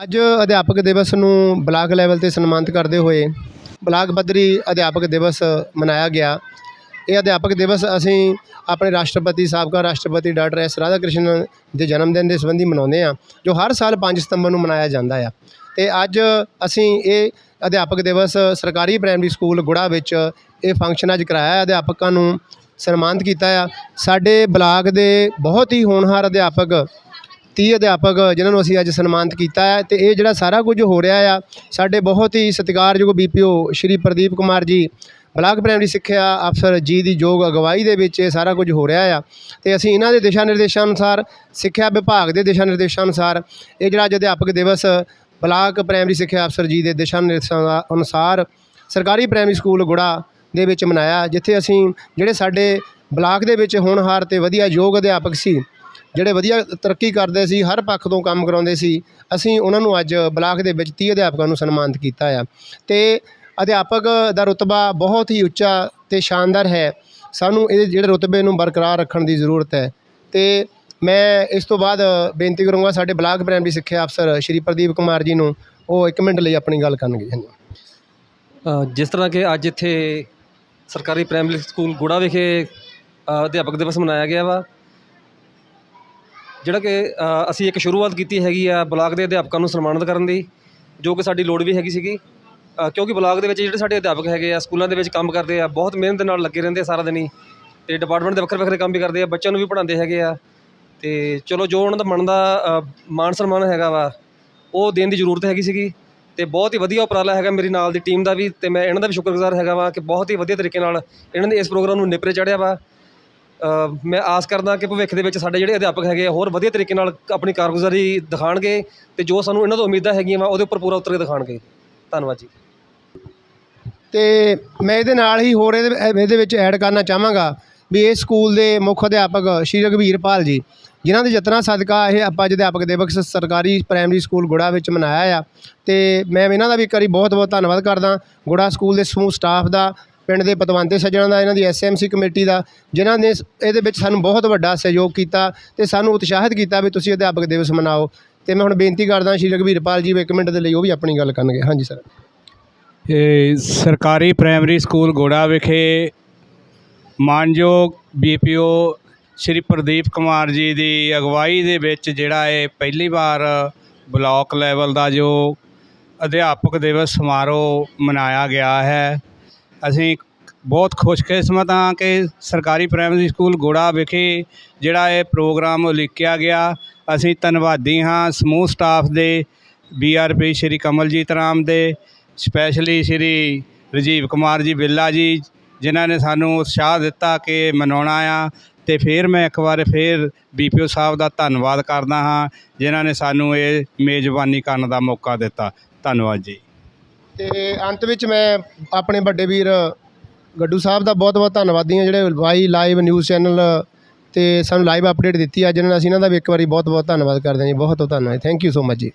ਅੱਜ ਅਧਿਆਪਕ ਦਿਵਸ ਨੂੰ ਬਲਾਕ ਲੈਵਲ ਤੇ ਸਨਮਾਨਿਤ ਕਰਦੇ ਹੋਏ ਬਲਾਕ ਪੱਧਰੀ ਅਧਿਆਪਕ ਦਿਵਸ ਮਨਾਇਆ ਗਿਆ। ਇਹ ਅਧਿਆਪਕ ਦਿਵਸ ਅਸੀਂ ਆਪਣੇ ਰਾਸ਼ਟਰਪਤੀ ਸਾਬਕਾ ਰਾਸ਼ਟਰਪਤੀ ਡਾਕਟਰ ਐਸ ਰਾਧਾ ਕ੍ਰਿਸ਼ਨ ਦੇ ਜਨਮ ਦਿਨ ਦੇ ਸੰਬੰਧੀ ਮਨਾਉਂਦੇ ਆ ਜੋ ਹਰ ਸਾਲ 5 ਸਤੰਬਰ ਨੂੰ ਮਨਾਇਆ ਜਾਂਦਾ ਆ। ਤੇ ਅੱਜ ਅਸੀਂ ਇਹ ਅਧਿਆਪਕ ਦਿਵਸ ਸਰਕਾਰੀ ਪ੍ਰਾਇਮਰੀ ਸਕੂਲ ਗੁੜਾ ਵਿੱਚ ਇਹ ਫੰਕਸ਼ਨ ਅੱਜ ਕਰਾਇਆ। ਅਧਿਆਪਕਾਂ ਨੂੰ ਸਨਮਾਨਿਤ ਕੀਤਾ ਆ। ਸਾਡੇ ਬਲਾਕ ਦੇ ਬਹੁਤ ਹੀ ਹੋਣਹਾਰ ਅਧਿਆਪਕ 30 ਅਧਿਆਪਕ ਜਿਨ੍ਹਾਂ ਨੂੰ ਅਸੀਂ ਅੱਜ ਸਨਮਾਨਿਤ ਕੀਤਾ ਹੈ ਤੇ ਇਹ ਜਿਹੜਾ ਸਾਰਾ ਕੁਝ ਹੋ ਰਿਹਾ ਆ, ਸਾਡੇ ਬਹੁਤ ਹੀ ਸਤਿਕਾਰਯੋਗ ਬੀਪੀਓ ਸ਼੍ਰੀ ਪ੍ਰਦੀਪ ਕੁਮਾਰ ਜੀ, ਬਲਾਕ ਪ੍ਰਾਇਮਰੀ ਸਿੱਖਿਆ ਅਫਸਰ ਜੀ ਦੀ ਯੋਗ ਅਗਵਾਈ ਦੇ ਵਿੱਚ ਇਹ ਸਾਰਾ ਕੁਝ ਹੋ ਰਿਹਾ ਆ। ਤੇ ਅਸੀਂ ਇਹਨਾਂ ਦੇ ਦਿਸ਼ਾ ਨਿਰਦੇਸ਼ਾਂ ਅਨੁਸਾਰ, ਸਿੱਖਿਆ ਵਿਭਾਗ ਦੇ ਦਿਸ਼ਾ ਨਿਰਦੇਸ਼ਾਂ ਅਨੁਸਾਰ, ਇਹ ਜਿਹੜਾ ਅੱਜ ਅਧਿਆਪਕ ਦਿਵਸ ਬਲਾਕ ਪ੍ਰਾਇਮਰੀ ਸਿੱਖਿਆ ਅਫਸਰ ਜੀ ਦੇ ਦਿਸ਼ਾ ਨਿਰਦੇਸ਼ਾਂ ਦਾ ਅਨੁਸਾਰ ਸਰਕਾਰੀ ਪ੍ਰਾਇਮਰੀ ਸਕੂਲ ਗੁੜਾ ਦੇ ਵਿੱਚ ਮਨਾਇਆ, ਜਿੱਥੇ ਅਸੀਂ ਜਿਹੜੇ ਸਾਡੇ ਬਲਾਕ ਦੇ ਵਿੱਚ ਹੋਣਹਾਰ ਤੇ ਵਧੀਆ ਯੋਗ ਅਧਿਆਪਕ ਸੀ ਜਿਹੜੇ ਵਧੀਆ ਤਰੱਕੀ ਕਰਦੇ ਸੀ, ਹਰ ਪੱਖ ਤੋਂ ਕੰਮ ਕਰਾਉਂਦੇ ਸੀ, ਅਸੀਂ ਉਹਨਾਂ ਨੂੰ ਅੱਜ ਬਲਾਕ ਦੇ ਵਿੱਚ 30 ਅਧਿਆਪਕਾਂ ਨੂੰ ਸਨਮਾਨਿਤ ਕੀਤਾ ਆ। ਤੇ ਅਧਿਆਪਕ ਦਾ ਰੁਤਬਾ ਬਹੁਤ ਹੀ ਉੱਚਾ ਤੇ ਸ਼ਾਨਦਾਰ ਹੈ। ਸਾਨੂੰ ਇਹ ਜਿਹੜੇ ਰੁਤਬੇ ਨੂੰ ਬਰਕਰਾਰ ਰੱਖਣ ਦੀ ਜ਼ਰੂਰਤ ਹੈ। ਤੇ ਮੈਂ ਇਸ ਤੋਂ ਬਾਅਦ ਬੇਨਤੀ ਕਰੂੰਗਾ ਸਾਡੇ ਬਲਾਕ ਪ੍ਰਾਇਮਰੀ ਸਿੱਖਿਆ ਅਫਸਰ ਸ਼੍ਰੀ ਪ੍ਰਦੀਪ ਕੁਮਾਰ ਜੀ ਨੂੰ, ਉਹ 1 ਮਿੰਟ ਲਈ ਆਪਣੀ ਗੱਲ ਕਰਨਗੇ। ਹਾਂਜੀ। ਜਿਸ ਤਰ੍ਹਾਂ ਕਿ ਅੱਜ ਇੱਥੇ ਸਰਕਾਰੀ ਪ੍ਰਾਇਮਰੀ ਸਕੂਲ ਗੁੜਾ ਵਿਖੇ ਅਧਿਆਪਕ ਦਿਵਸ ਮਨਾਇਆ ਗਿਆ ਵਾ। ਜਿਹੜਾ ਕਿ ਅਸੀਂ ਇੱਕ ਸ਼ੁਰੂਆਤ ਕੀਤੀ ਹੈਗੀ ਆ ਬਲਾਕ ਦੇ ਅਧਿਆਪਕਾਂ ਨੂੰ ਸਨਮਾਨਿਤ ਕਰਨ ਦੀ ਜੋ ਕਿ ਸਾਡੀ ਲੋੜ ਵੀ ਹੈਗੀ ਸੀਗੀ। ਕਿਉਂਕਿ ਬਲਾਕ ਦੇ ਵਿੱਚ ਜਿਹੜੇ ਸਾਡੇ ਅਧਿਆਪਕ ਹੈਗੇ ਆ ਸਕੂਲਾਂ ਦੇ ਵਿੱਚ ਕੰਮ ਕਰਦੇ ਆ ਬਹੁਤ ਮਿਹਨਤ ਨਾਲ ਲੱਗੇ ਰਹਿੰਦੇ ਆ ਸਾਰਾ ਦਿਨ ਹੀ। ਤੇ ਡਿਪਾਰਟਮੈਂਟ ਦੇ ਵੱਖਰੇ ਵੱਖਰੇ ਕੰਮ ਵੀ ਕਰਦੇ ਆ ਬੱਚਿਆਂ ਨੂੰ ਵੀ ਪੜ੍ਹਾਉਂਦੇ ਹੈਗੇ ਆ। ਤੇ ਚਲੋ ਜੋ ਉਹਨਾਂ ਦਾ ਮਨ ਦਾ ਅ, ਮਾਣ ਸਨਮਾਨ ਹੈਗਾ ਵਾ ਉਹ ਦੇਣ ਦੀ ਜ਼ਰੂਰਤ ਹੈਗੀ ਸੀਗੀ। ਤੇ ਬਹੁਤ ਹੀ ਵਧੀਆ ਉਪਰਾਲਾ ਹੈਗਾ ਮੇਰੀ ਨਾਲ ਦੀ ਟੀਮ ਦਾ ਵੀ ਤੇ ਮੈਂ ਇਹਨਾਂ ਦਾ ਵੀ ਸ਼ੁਕਰਗੁਜ਼ਾਰ ਹੈਗਾ ਵਾ ਕਿ ਬਹੁਤ ਹੀ ਵਧੀਆ ਤਰੀਕੇ ਨਾਲ ਇਹਨਾਂ ਨੇ ਇਸ ਪ੍ਰੋਗਰਾਮ ਨੂੰ ਨਿਪਰੇ ਚੜ੍ਹਿਆ ਵਾ। ਮੈਂ ਆਸ ਕਰਦਾ ਕਿ ਭਵਿੱਖ ਦੇ ਵਿੱਚ ਸਾਡੇ ਜਿਹੜੇ ਅਧਿਆਪਕ ਹੈਗੇ ਆ, ਹੋਰ ਵਧੀਆ ਤਰੀਕੇ ਨਾਲ ਆਪਣੀ ਕਾਰਗੁਜ਼ਾਰੀ ਦਿਖਾਉਣਗੇ ਅਤੇ ਜੋ ਸਾਨੂੰ ਇਹਨਾਂ ਤੋਂ ਉਮੀਦਾਂ ਹੈਗੀਆਂ ਵਾ, ਉਹਦੇ ਉੱਪਰ ਪੂਰਾ ਉਤਰ ਕੇ ਦਿਖਾਣਗੇ। ਧੰਨਵਾਦ ਜੀ। ਤੇ ਮੈਂ ਇਹਦੇ ਨਾਲ ਹੀ ਹੋਰ ਇਹਦੇ ਇਹਦੇ ਵਿੱਚ ਐਡ ਕਰਨਾ ਚਾਹਾਂਗਾ ਵੀ ਇਹ ਸਕੂਲ ਦੇ ਮੁੱਖ ਅਧਿਆਪਕ ਸ਼੍ਰੀ ਰਘਵੀਰਪਾਲ ਜੀ, ਜਿਨ੍ਹਾਂ ਦੇ ਯਤਨਾਂ ਸਦਕਾ ਇਹ ਆਪਾਂ ਅਧਿਆਪਕ ਦਿਵਸ ਸਰਕਾਰੀ ਪ੍ਰਾਇਮਰੀ ਸਕੂਲ ਗੁੜਾ ਵਿੱਚ ਮਨਾਇਆ ਆ। ਤੇ ਮੈਂ ਇਹਨਾਂ ਦਾ ਵੀ ਇੱਕ ਵਾਰੀ ਬਹੁਤ ਬਹੁਤ ਧੰਨਵਾਦ ਕਰਦਾ। ਗੁੜਾ ਸਕੂਲ ਦੇ ਸਮੂਹ ਸਟਾਫ ਦਾ ਪਿੰਡ ਦੇ ਪਤਵੰਤੇ ਸੱਜਣਾਂ ਦਾ, ਇਹਨਾਂ ਦੀ ਐਸਐਮਸੀ ਕਮੇਟੀ ਦਾ, ਜਿਨ੍ਹਾਂ ਨੇ ਇਹਦੇ ਵਿੱਚ ਸਾਨੂੰ ਬਹੁਤ ਵੱਡਾ ਸਹਿਯੋਗ ਕੀਤਾ ਤੇ ਸਾਨੂੰ ਉਤਸ਼ਾਹਿਤ ਕੀਤਾ ਵੀ ਤੁਸੀਂ ਅਧਿਆਪਕ ਦਿਵਸ ਮਨਾਓ। ਤੇ ਮੈਂ ਹੁਣ ਬੇਨਤੀ ਕਰਦਾ ਸ਼੍ਰੀ ਰਘਵੀਰਪਾਲ ਜੀ ਵੀ ਇੱਕ ਮਿੰਟ ਦੇ ਲਈ ਉਹ ਵੀ ਆਪਣੀ ਗੱਲ ਕਰਨਗੇ। ਹਾਂਜੀ, ਸਰ। ਇਹ ਸਰਕਾਰੀ ਪ੍ਰਾਇਮਰੀ ਸਕੂਲ ਗੋੜਾ ਵਿਖੇ ਮਾਨਯੋਗ ਬੀਪੀਓ ਸ਼੍ਰੀ ਪ੍ਰਦੀਪ ਕੁਮਾਰ ਜੀ ਦੀ ਅਗਵਾਈ ਦੇ ਵਿੱਚ ਜਿਹੜਾ ਇਹ ਪਹਿਲੀ ਵਾਰ ਬਲਾਕ ਲੈਵਲ ਦਾ ਜੋ ਅਧਿਆਪਕ ਦਿਵਸ ਸਮਾਰੋਹ ਮਨਾਇਆ ਗਿਆ ਹੈ ਅਸੀਂ ਬਹੁਤ ਖੁਸ਼ਕਿਸਮਤ ਹਾਂ ਕਿ ਸਰਕਾਰੀ ਪ੍ਰਾਇਮਰੀ ਸਕੂਲ ਗੋੜਾ ਵਿਖੇ ਜਿਹੜਾ ਇਹ ਪ੍ਰੋਗਰਾਮ ਉਲੀਕਿਆ ਗਿਆ। ਅਸੀਂ ਧੰਨਵਾਦੀ ਹਾਂ ਸਮੂਹ ਸਟਾਫ ਦੇ B R P Shri Kamaljit Ram ਦੇ, ਸਪੈਸ਼ਲੀ ਸ਼੍ਰੀ ਰਾਜੀਵ ਕੁਮਾਰ ਜੀ ਬਿੱਲਾ ਜੀ, ਜਿਨ੍ਹਾਂ ਨੇ ਸਾਨੂੰ ਉਤਸ਼ਾਹ ਦਿੱਤਾ ਕਿ ਮਨਾਉਣਾ ਆ। ਤੇ ਫਿਰ ਮੈਂ ਇੱਕ ਵਾਰ ਫਿਰ ਬੀਪੀਓ ਸਾਹਿਬ ਦਾ ਧੰਨਵਾਦ ਕਰਦਾ ਹਾਂ, ਜਿਨ੍ਹਾਂ ਨੇ ਸਾਨੂੰ ਇਹ ਮੇਜ਼ਬਾਨੀ ਕਰਨ ਦਾ ਮੌਕਾ ਦਿੱਤਾ। ਧੰਨਵਾਦ ਜੀ। ਤੇ ਅੰਤ ਵਿੱਚ ਮੈਂ ਆਪਣੇ ਵੱਡੇ ਵੀਰ ਗੱਡੂ ਸਾਹਿਬ ਦਾ ਬਹੁਤ ਬਹੁਤ ਧੰਨਵਾਦੀ ਹਾਂ ਜਿਹੜੇ ਵਾਈ ਲਾਈਵ ਨਿਊਜ਼ ਚੈਨਲ ਤੇ ਸਾਨੂੰ ਲਾਈਵ ਅਪਡੇਟ ਦਿੱਤੀ ਅੱਜ ਇਹਨਾਂ ਅਸੀਂ ਇਹਨਾਂ ਦਾ ਵੀ ਇੱਕ ਵਾਰੀ ਬਹੁਤ ਬਹੁਤ ਧੰਨਵਾਦ ਕਰਦੇ ਹਾਂ ਜੀ, ਬਹੁਤ ਬਹੁਤ ਧੰਨਵਾਦ ਥੈਂਕ ਯੂ ਸੋ ਮਚ ਜੀ।